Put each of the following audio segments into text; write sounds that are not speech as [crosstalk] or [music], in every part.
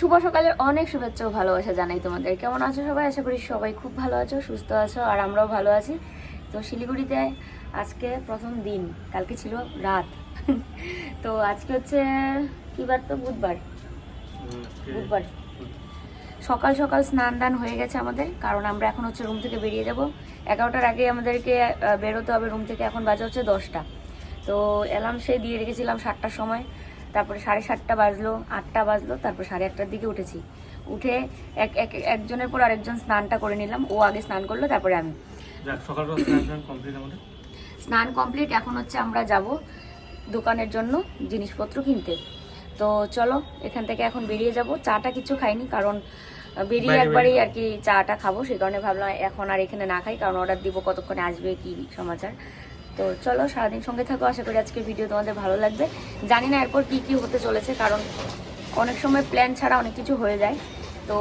শুভ সকালের অনেক শুভেচ্ছা ও ভালোবাসা জানাই তোমাদের। কেমন আছো সবাই? আশা করি সবাই খুব ভালো আছো সুস্থ আছো আর আমরাও ভালো আছি। তো শিলিগুড়িতে আজকে প্রথম দিন কালকে ছিল রাত। [laughs] তো আজকে হচ্ছে কি বার তো? বুধবার। বুধবার। সকাল সকাল স্নান দান হয়ে গেছে আমাদের কারণ আমরা এখন হচ্ছে রুম থেকে বেরিয়ে যাব। এগারোটার আগে আমাদেরকে বেরোতে হবে রুম থেকে এখন বাজে হচ্ছে দশটা। তো অ্যালার্ম সেই দিয়ে রেখেছিলাম সাতটার সময়। তারপরে সাড়ে সাতটা বাজলো আটটা বাজলো তারপর সাড়ে আটটার দিকে উঠেছি। উঠে এক এক একজনের পর আরেকজন স্নানটা করে নিলাম ও আগে স্নান করল তারপরে আমি। স্নান কমপ্লিট এখন হচ্ছে আমরা যাব দোকানের জন্য জিনিসপত্র কিনতে। তো চলো এখান থেকে এখন বেরিয়ে যাব। চাটা কিছু খাইনি কারণ বেরিয়ে একবারেই আর কি চাটা খাব সেই কারণে ভাবলাম এখন আর এখানে না খাই কারণ অর্ডার দিব কতক্ষণে আসবে কি সমাচার। তো চলো সারাদিন সঙ্গে থাকো আশা করি আজকের ভিডিও তোমাদের ভালো লাগবে। জানি না এরপর কি কি হতে চলেছে কারণ অনেক সময় প্ল্যান ছাড়া অনেক কিছু হয়ে যায়। তো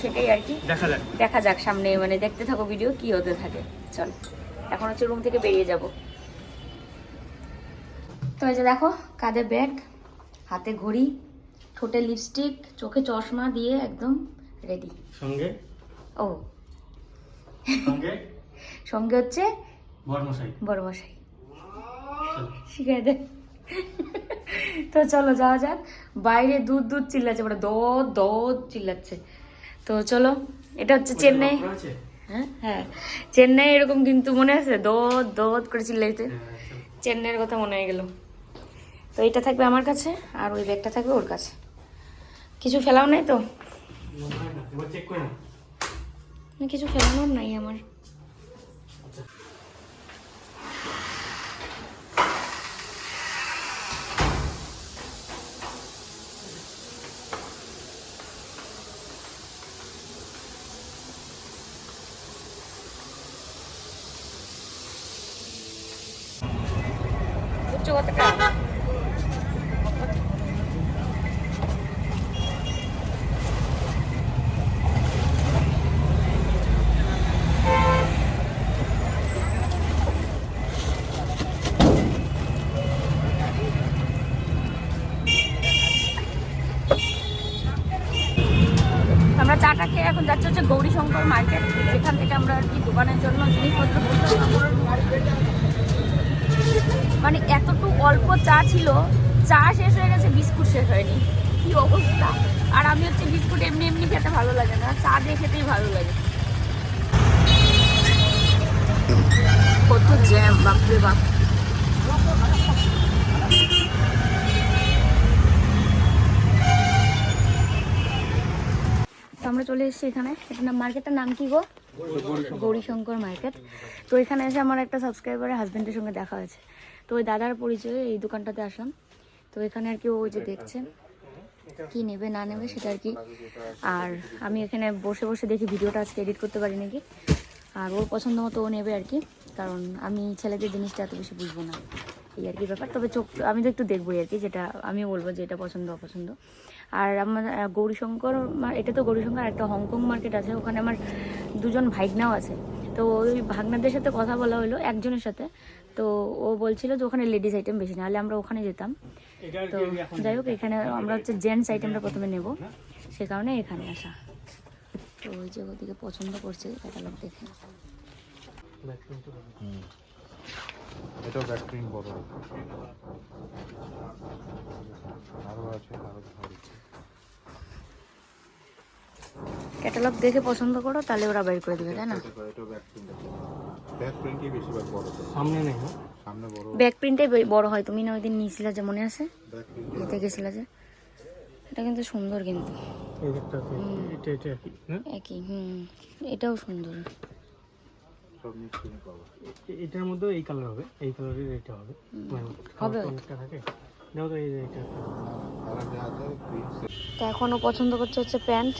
সেটাই আর কি। দেখা যাক। দেখা যাক সামনে মানে দেখতে থাকো ভিডিও কি হতে থাকে। চল এখন হচ্ছে রুম থেকে বেরিয়ে যাব। তো এই যে দেখো কাঁধে ব্যাগ হাতে ঘড়ি ঠোঁটে লিপস্টিক চোখে চশমা দিয়ে একদম রেডি সঙ্গে? ও। সঙ্গে? সঙ্গে হচ্ছে বর্মশাই। বড় মশাই চলো। শিখিয়ে দে। তো চলো যাওয়া যাক। বাইরে দুধ দুধ চিল্লাচ্ছে মানে দদ দদ চিল্লাচ্ছে। তো চলো এটা হচ্ছে চেন্নাই। হ্যাঁ হ্যাঁ। চেন্নাই এরকম কিন্তু মনে আছে? দদ দদ করে চিল্লাইতে? হ্যাঁ, চেন্নাইয়ের কথা মনে হয়ে গেল। তো এটা থাকবে আমার কাছে আর ওই ব্যাগটা থাকবে ওর কাছে। কিছু ফেলাও নাই তো? হয় কিছু ফেলানোর নাই আমার। উচ্চ কতটা আমরা চাটা খেয়ে এখন যাচ্ছি হচ্ছে গৌরীশঙ্কর মার্কেট যেখান থেকে আমরা আর কি দোকানের জন্য জিনিসপত্র। মানে এতটুকু অল্প চা ছিল, চা শেষ হয়ে গেছে, বিস্কুট শেষ হয়নি। কি অবস্থা? আর আমি হচ্ছে বিস্কুট এমনি এমনি খেতে ভালো লাগে না, চা দিয়ে খেতেই ভালো লাগে। কত জ্যাম, বাপরে বাপ। আমরা চলে এসেছি এখানে। এখানে মার্কেটটার নাম কি গো? গৌরীশঙ্কর মার্কেট। তো এখানে এসে আমার একটা সাবস্ক্রাইবারের হাজবেন্ডের সঙ্গে দেখা হয়েছে। তো ওই দাদার পরিচয়ে এই দোকানটাতে আসলাম। তো এখানে আর কি ও যে দেখছে, কি নেবে না নেবে সেটা আর কি। আর আমি এখানে বসে বসে দেখি ভিডিওটা, আজকে এডিট করতে পারি নাকি। আর ওর পছন্দ মতো ও নেবে আর কি। কারণ আমি ছেলেদের জিনিসটা এত বেশি বুঝব না। এই আর কি ব্যাপার। তবে চোখ, আমি তো একটু দেখবোই আর কি যেটা আমি বলব যে এটা পছন্দ, অপছন্দ। আর আমার গৌরীশঙ্কর মা- এটা তো গৌরীশঙ্কর একটা হংকং মার্কেট আছে ওখানে আমার দুজন ভাইগনাও আছে। তো ওই ভাগনাদের সাথে কথা বলা হলো একজনের সাথে। তো ও বলছিল যে ওখানে লেডিস আইটেম বেশি নাহলে আমরা ওখানে যেতাম। তো যাই হোক এখানে আমরা হচ্ছে জেন্টস আইটেমটা প্রথমে নেব। সে কারণে এখানে আসা। তো ওই যে ওদিকে পছন্দ করছে ক্যাটালগ দেখে। ব্যাক প্রিন্ট বড়। আরও আছে ভারী ক্যাটালগ দেখে পছন্দ করো তাহলে ওরা বের করে দেবে তাই না? ব্যাক প্রিন্ট বড় তো সামনে নেই হ্যাঁ? সামনে বড় ব্যাক প্রিন্টে বড় হয়। তুমি না ওই দিন নিয়েছিলে যে মনে আছে? নিতে গেছিলে যে। এটা কিন্তু সুন্দর কিন্তু। হ্যাঁ? একই হুম। এটাও সুন্দর। এটার মধ্যে এই কালার হবে। এই কালারের এটা হবে। মানে হবে। তো থাকে এখনও পছন্দ করছে হচ্ছে প্যান্ট।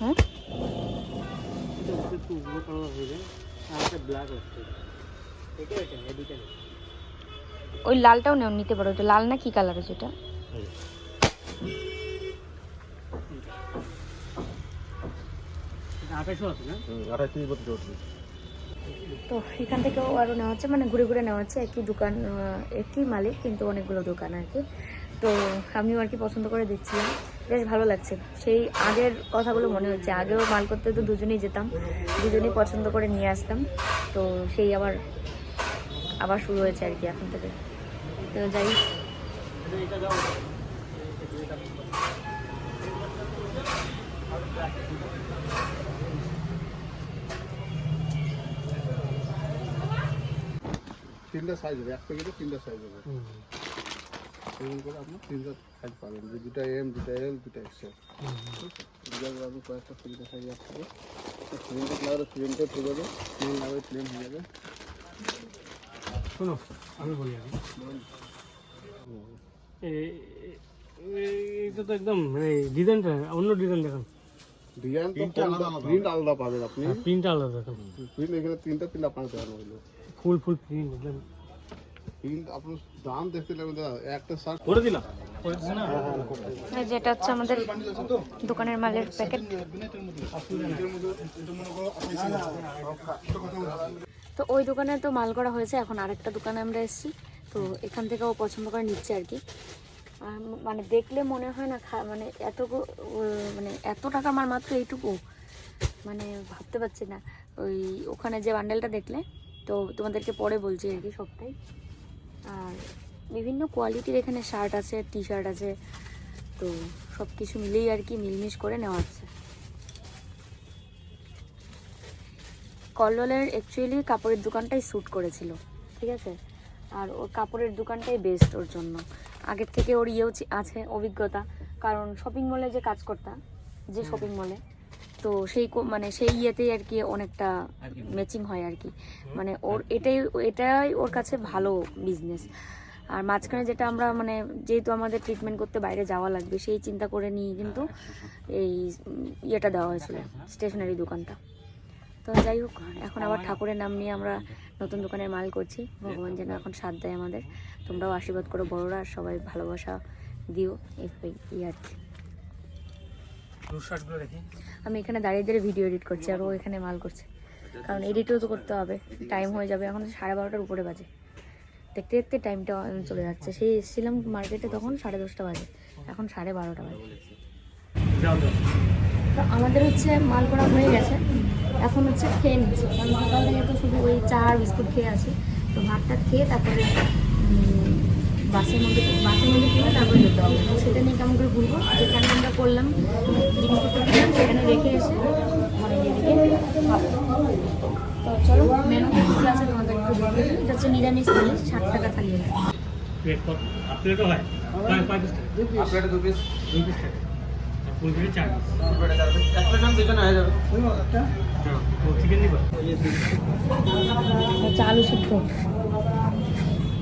হ্যাঁ হয়ে ওই লালটাও নেও নিতে পারো। ওটা লাল না কি কালার আছে ওটা? তো এখান থেকেও আরও নেওয়া হচ্ছে মানে ঘুরে ঘুরে নেওয়া হচ্ছে। একই দোকান একই মালিক কিন্তু অনেকগুলো দোকান আর কি। তো আমিও আর কি পছন্দ করে দেখছিলাম। বেশ ভালো লাগছে। সেই আগের কথাগুলো মনে হচ্ছে। আগেও মাল করতে তো দুজনেই যেতাম। দুজনেই পছন্দ করে নিয়ে আসতাম। তো সেই আবার আবার শুরু হয়েছে আর কি এখন থেকে। তো যাই তিনটা সাইজ হবে। এক প্যাকেটে তিনটা সাইজ হবে। এরকম করে আপনার তিনটা সাইজ পাবেন। যে দুটা এম দুটা এল দুটা এক্সেল দুটো আপনি কয়েকটা তিনটা সাইজ আসবে প্রিন্টেড লাগলে হয়ে যাবে। প্লেন লাগলে প্লেন হয়ে যাবে। শোনো আমি বলি আগে। এটা তো একদম মানে ডিজাইনটা অন্য ডিজাইন দেখুন। ডিজাইন তো প্রিন্ট আলাদা পাবেন আপনি। প্রিন্টটা আলাদা দেখুন। প্রিন্ট এখানে তিনটা প্রিন্ট আপনাকে দেখানো হলো ফুল ফুল প্রিন্ট একদম। যেটা হচ্ছে আমাদের দোকানের মালের প্যাকেট তো ওই দোকানে তো মাল করা হয়েছে এখন আরেকটা দোকানে আমরা এসেছি। তো এখান থেকে ও পছন্দ করে নিচ্ছে আর কি। মানে দেখলে মনে হয় না খা মানে এত মানে এত টাকা মাল মাত্র এইটুকু। মানে ভাবতে পারছি না। ওই ওখানে যে বান্ডেলটা দেখলে তো তোমাদেরকে পরে বলছি আর কি সবটাই। আর বিভিন্ন কোয়ালিটির এখানে শার্ট আছে টি শার্ট আছে তো সব কিছু মিলেই আর কি মিলমিশ করে নেওয়া হচ্ছে। কল্লোলের অ্যাকচুয়ালি কাপড়ের দোকানটাই শ্যুট করেছিল ঠিক আছে? আর ওর কাপড়ের দোকানটাই বেস্ট ওর জন্য। আগের থেকে ওর ইয়েও আছে অভিজ্ঞতা কারণ শপিং মলে যে কাজ করতাম যে শপিং মলে তো সেই মানে সেই ইয়েতেই আর কি অনেকটা ম্যাচিং হয় আর কি। মানে ওর এটাই এটাই ওর কাছে ভালো বিজনেস আর মাঝখানে যেটা আমরা মানে যেহেতু আমাদের ট্রিটমেন্ট করতে বাইরে যাওয়া লাগবে সেই চিন্তা করে নিয়ে কিন্তু এই ইয়েটা দেওয়া হয়েছিল স্টেশনারি দোকানটা। তো যাই হোক এখন আবার ঠাকুরের নাম নিয়ে আমরা নতুন দোকানের মাল করছি। ভগবান যেন এখন সাথ দেয় আমাদের। তোমরাও আশীর্বাদ করো বড়রা সবাই ভালোবাসা দিও এই আর কি। আমি এখানে দাঁড়িয়ে দাঁড়িয়ে ভিডিও এডিট করছি আর ও এখানে মাল করছে। কারণ এডিটও তো করতে হবে। টাইম হয়ে যাবে। এখন সাড়ে বারোটার উপরে বাজে। দেখতে দেখতে টাইমটা চলে যাচ্ছে। সেই এসেছিলাম মার্কেটে তখন সাড়ে দশটা বাজে। এখন সাড়ে বারোটা বাজে। তো আমাদের হচ্ছে মাল করা হয়ে গেছে। এখন হচ্ছে খেয়ে নিচ্ছি। কারণ সকাল থেকে তো শুধু ওই চা আর বিস্কুট খেয়ে আছি। তো ভাতটা খেয়ে তারপরে বাসের মধ্যে বাসের মধ্যে কিনে তারপরে যেতে হবে। তো সেটা নিয়ে কেমন করে ঘুরবো? যেখানে আমরা করলাম জিনিসপত্র কিনলাম সেখানে রেখে এসে মানে এদিকে তো চলো মেনু কী আছে তোমাদের একটু দিই। এটা হচ্ছে নিরামিষ থালি ষাট টাকা থালি হয়। পিস দু পিস থাকে। আর ফুল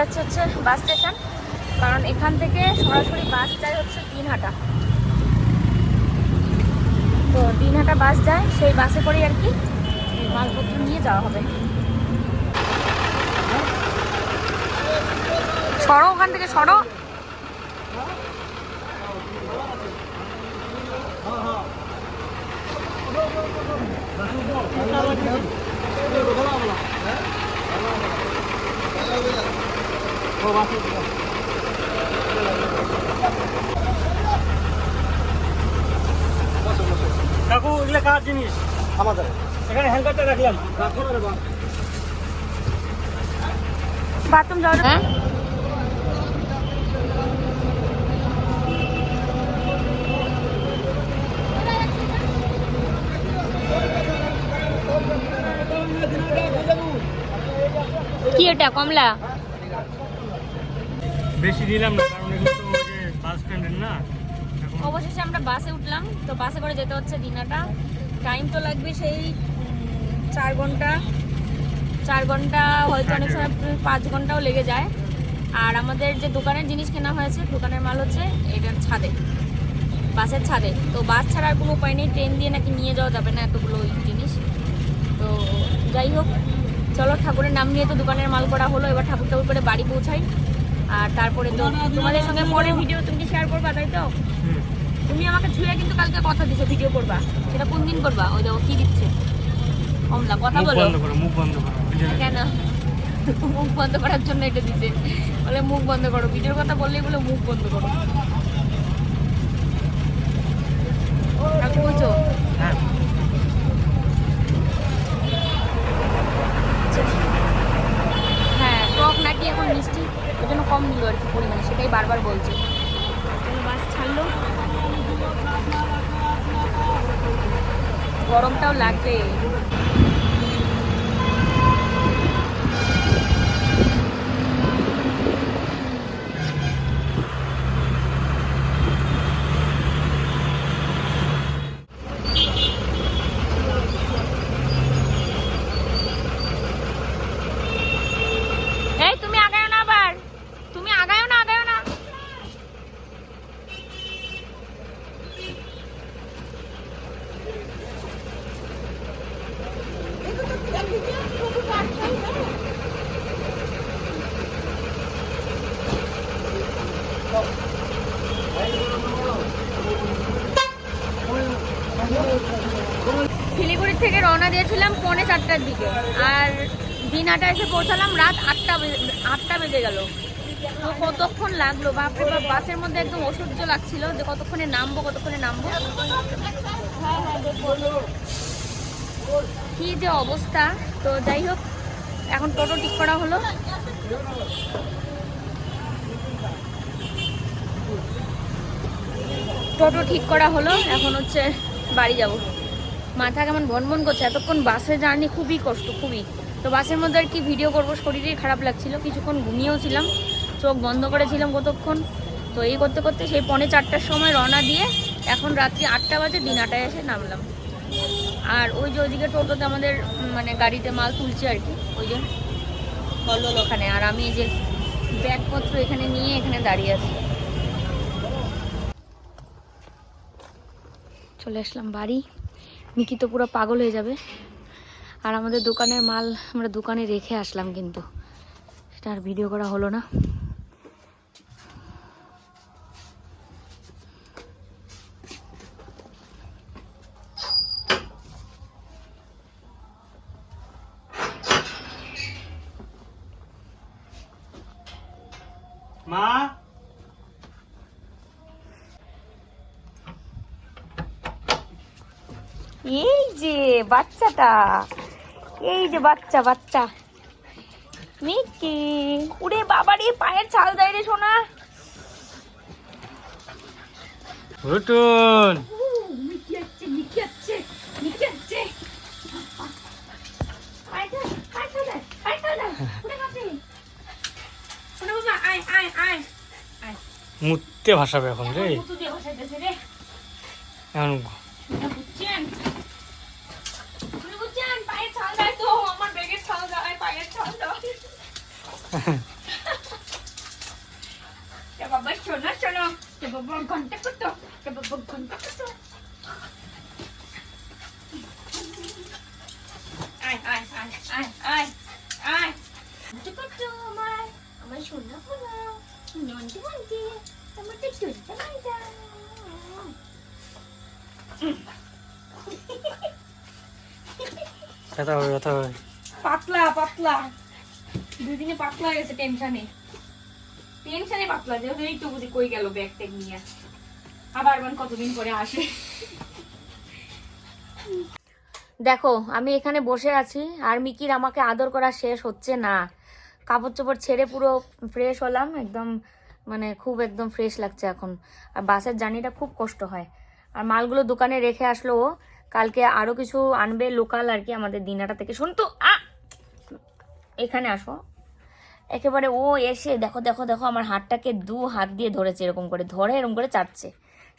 যাচ্ছি হচ্ছে বাস স্টেশন। কারণ এখান থেকে সরাসরি বাস যায় হচ্ছে দিনহাটা। তো দিনহাটা বাস যায়, সেই বাসে করেই আর কি মালপত্র নিয়ে যাওয়া হবে। সরো ওখান থেকে, সরো। কাকু এগুলো কার জিনিস? আমাদের। এখানে হ্যাঙ্গারটা রাখলাম। রাখো না রে বাবা বাথরুম যাওয়া হ্যাঁ? কি এটা কমলা? বেশি দিলাম না কারণ এগুলো তো ওই যে বাস স্ট্যান্ডের না। অবশেষে আমরা বাসে উঠলাম তো বাসে করে যেতে হচ্ছে দিনাটা। টাইম তো লাগবে সেই চার ঘণ্টা। চার ঘণ্টা হয়তো অনেক সময় পাঁচ ঘন্টাও লেগে যায়। আর আমাদের যে দোকানের জিনিস কেনা হয়েছে দোকানের মাল হচ্ছে এটার ছাদে বাসের ছাদে। তো বাস ছাড়া আর কোনো উপায় নেই ট্রেন দিয়ে নাকি নিয়ে যাওয়া যাবে না এতগুলো জিনিস। তো যাই হোক চলো ঠাকুরের নাম নিয়ে তো দোকানের মাল করা হলো এবার ঠাকুর ঠাকুর করে বাড়ি পৌঁছাই। আর তারপরে তো তোমাদের সঙ্গে পরে ভিডিও তুমি শেয়ার করবা তাই তো? তুমি আমাকে ছুঁয়ে কিন্তু কালকে কথা দিছো ভিডিও করবা। সেটা কোন দিন করবা? ওই দেখো কি দিচ্ছে? কমলা কথা বলো। বন্ধ করো মুখ বন্ধ করো কেন? মুখ বন্ধ করার জন্য এটা দিচ্ছে। বলে মুখ বন্ধ করো ভিডিওর কথা বললেই বলে মুখ বন্ধ করো কালকে বলছো হ্যাঁ হ্যাঁ টক নাকি এখন মিষ্টি ওই জন্য কম নিল আর কি বারবার বলছে। বাস ছাড়লো? গরমটাও লাগবে এই তুমি আগায়ো না আবার তুমি আগায়ো না আগায়ো না শিলিগুড়ি থেকে রওনা দিয়েছিলাম পৌনে চারটার দিকে আর দিনাটা এসে পৌঁছালাম রাত আটটা আটটা বেজে গেল। তো কতক্ষণ লাগল? বাপরে বাপ, বাসের মধ্যে একদম অসহ্য লাগছিল যে কতক্ষণে নামবো কতক্ষণে নামবো। কি যে অবস্থা। তো যাই হোক, এখন টোটো ঠিক করা হলো। টোটো ঠিক করা হলো, এখন হচ্ছে বাড়ি যাব। মাথা কেমন ভনভন করছে? এতক্ষণ বাসে জার্নি খুবই কষ্ট, খুবই। তো বাসের মধ্যে আর কি ভিডিও করব? শরীরেই খারাপ লাগছিল, কিছুক্ষণ ঘুমিয়েও ছিলাম, চোখ বন্ধ করেছিলাম কতক্ষণ। তো এই করতে করতে সেই পনে চারটার সময় রওনা দিয়ে এখন রাত্রি আটটা বাজে দিন আটায় এসে নামলাম। আর ওই যে ওইদিকে টোটোতে আমাদের মানে গাড়িতে মাল তুলছে আর কি, ওই যে বলল ওখানে। আর আমি এই যে ব্যাগপত্র এখানে নিয়ে এখানে দাঁড়িয়ে আছি। চলে আসলাম বাড়ি। মিকি তো পুরো পাগল হয়ে যাবে। আর আমাদের দোকানের মাল আমরা দোকানে রেখে আসলাম কিন্তু। সেটা আর ভিডিও করা হলো না মা এই যে বাচ্চাটা। এই যে বাচ্চা বাচ্চা। মিকি উড়ে বাবারে পায়ের ছাল দেয় রে সোনা। হুটুন মিকি আসছে মিকি আসছে মিকি আসছে আয় চল, আয় চল, আয় চল, উড়ে বাপরে। সোনা বাবা, আয়, আয়, আয়। মুততে ভাসাবে এখন রে কুতু দিয়ে বসাইতেছে রে। এখন সোনা বুঝছেন? সোনা বুঝছেন? পায়ের ছাল দেয় তো, আমার ব্যাগের ছাল দেয়, পায়ের ছাল দেয়। এ বাবা, শোনো, শোনো। এ বাবা, ঘণ্টা কত? এ বাবা, ঘণ্টা কত? আয়, আয়, আয়, আয়, আয়, আয়। ঘণ্টা কত আমার? আমার তো চুলটা মাইদা। হবে হবে পাতলা পাতলা। দুদিনে পাতলা হয়ে গেছে টেনশনে টেনশনে পাতলা যে এই তো বুঝি কই গেল ব্যাগ ট্যাগ নিয়ে। আবার মান কতদিন পরে আসে। দেখো আমি এখানে বসে আছি আর মিকির আমাকে আদর করা শেষ হচ্ছে না। কাপড় চোপড় ছেড়ে পুরো ফ্রেশ হলাম, একদম মানে খুব একদম ফ্রেশ লাগছে এখন। আর বাসের জার্নিটা খুব কষ্ট হয়। আর মালগুলো দোকানে রেখে আসলো ও, কালকে আরও কিছু আনবে লোকাল আর কি আমাদের দিনাটা থেকে। শুনতো আ! এখানে আসো। একেবারে ও এসে, দেখো দেখো দেখো, আমার হাতটাকে দু হাত দিয়ে ধরেছে এরকম করে, ধরে এরকম করে চাটছে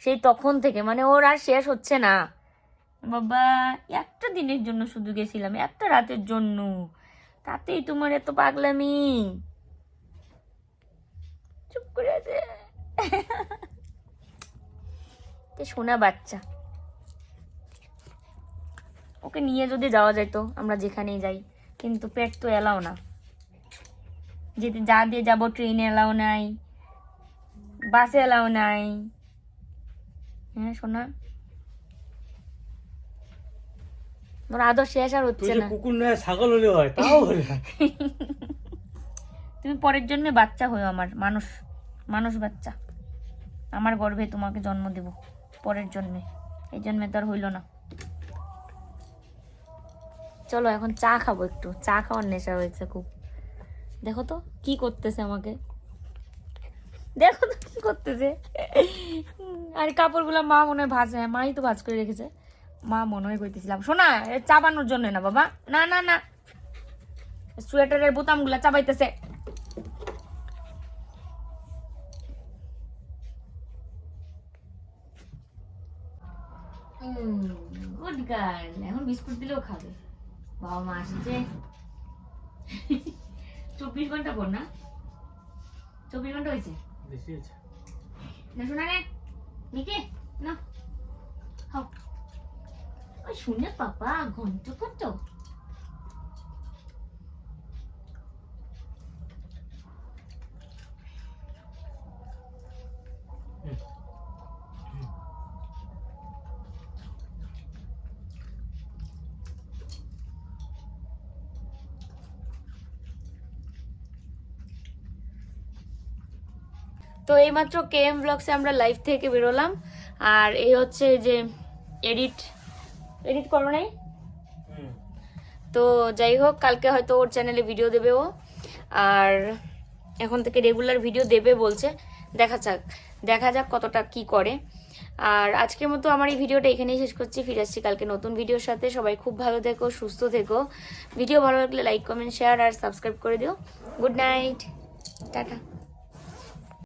সেই তখন থেকে মানে ওর আর শেষ হচ্ছে না। বাবা, একটা দিনের জন্য শুধু গেছিলাম, একটা রাতের জন্য। তাতেই তোমার এত পাগলামি। চুপ করে আছে। শোনা বাচ্চা। ওকে নিয়ে যদি যাওয়া যেত, আমরা যেখানেই যাই, কিন্তু পেট তো এলাও না। যেতে যা দিয়ে যাব ট্রেনে এলাও নাই বাসে এলাও নাই। হ্যাঁ শোনা মোর আদর শেষ আর হচ্ছে না। কুকুর নয় ছাগল হলে হয় তাও হলে তুমি পরের জন্মে বাচ্চা হয়েও আমার মানুষ মানুষ বাচ্চা। আমার গর্ভে তোমাকে জন্ম দেব পরের জন্মে। এই জন্মে তো আর হইল না। চলো এখন চা খাব একটু। চা খাওয়ার নেশা হয়েছে খুব। দেখো তো কি করতেছে আমাকে। দেখো তো কি করতেছে। আর কাপড়গুলো মা মনে হয় ভাজ হ্যাঁ মাই তো ভাজ করে রেখেছে। মা মনে হয় করতেছিলাম শোনা এ চাবানোর জন্য না বাবা। না না না। সোয়েটারের বোতামগুলো চাবাইতেছে। গুড গার্ল এখন বিস্কুট দিলেও খাবে। বাবা মা আসছে। চব্বিশ ঘণ্টা পর না? চব্বিশ ঘণ্টা হয়েছে? না শোনা রে। নিকে না হাও ওই শুনে পাপা, ঘন্ট কত তো এইমাত্র কে এম ব্লগসে আমরা লাইভ থেকে বেরোলাম। আর এই হচ্ছে যে এডিট এডিট করো নাই? তো যাই হোক কালকে হয়তো ওর চ্যানেলে ভিডিও দেবে ও। আর এখন থেকে রেগুলার ভিডিও দেবে বলছে। দেখা যাক দেখা যাক কতটা কি করে। আর আজকের মতো আমার এই ভিডিওটা এখানেই শেষ করছি। ফিরে আসছি কালকে নতুন ভিডিওর সাথে। সবাই খুব ভালো থেকো সুস্থ থেকো। ভিডিও ভালো লাগলে লাইক কমেন্ট শেয়ার আর সাবস্ক্রাইব করে দিও। Good night tata.